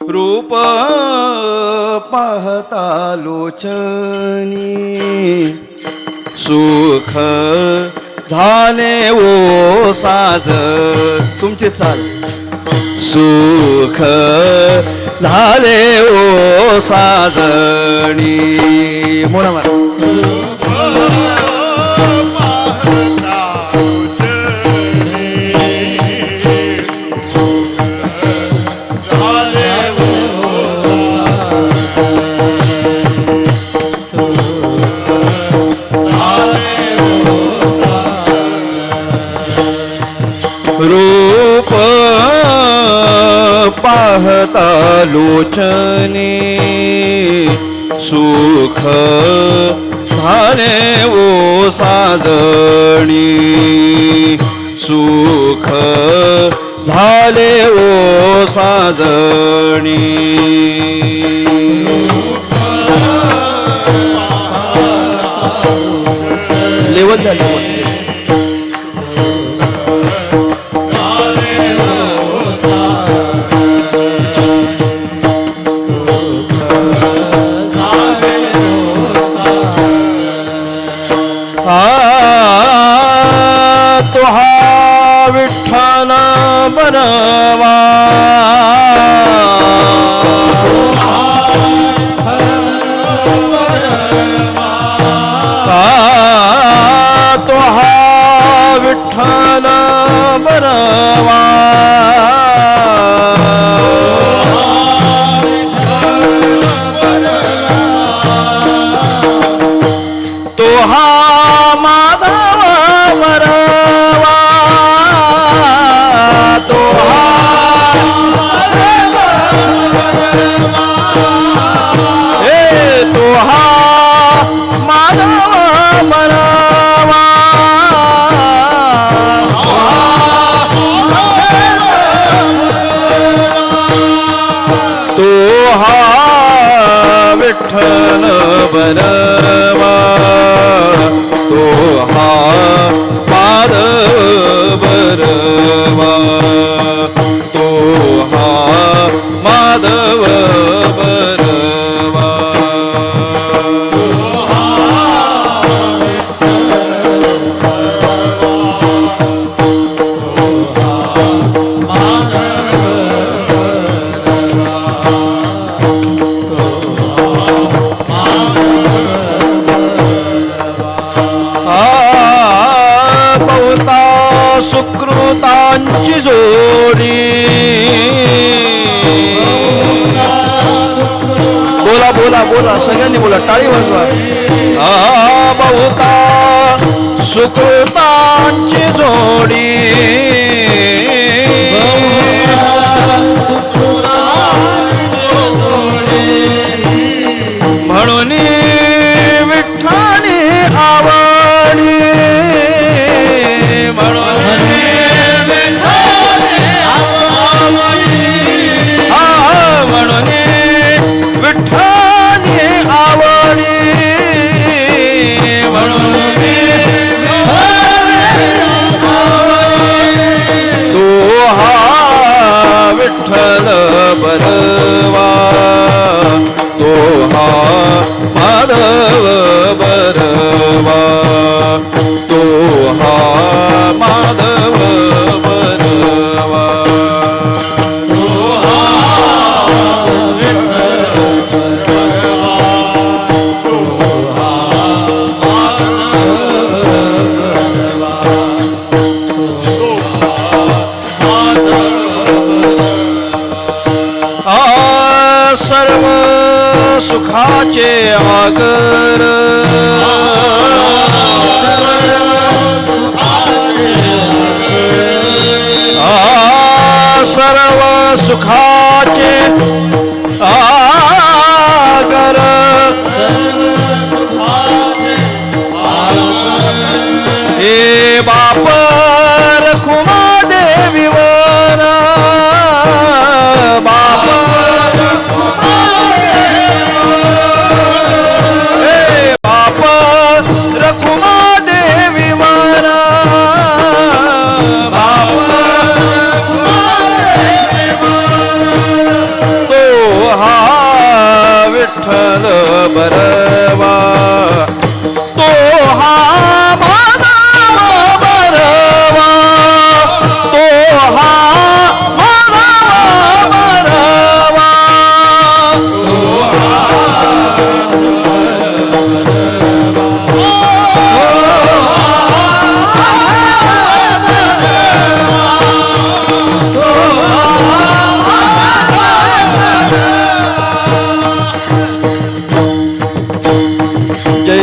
रूप पाहता लोचनी सुख झाले ओ साज. तुमचे चाल. सुख झाले ओ साजणी. मोना पाहतालोचने सुख झाले ओ साजणी सुख झाले ओ साजणी. लेवत झाले. तुहा तो हा विठ्ठल बनवा. तुहा विठ्ठल बनवा. विठ्ठल बनवा तो हा पाद बोला बोला सगळ्यांनी बोला टाळी वाजवा. आ बहुता सुकृतांची जोडी. ਖਾਚੇ ਆਗਰ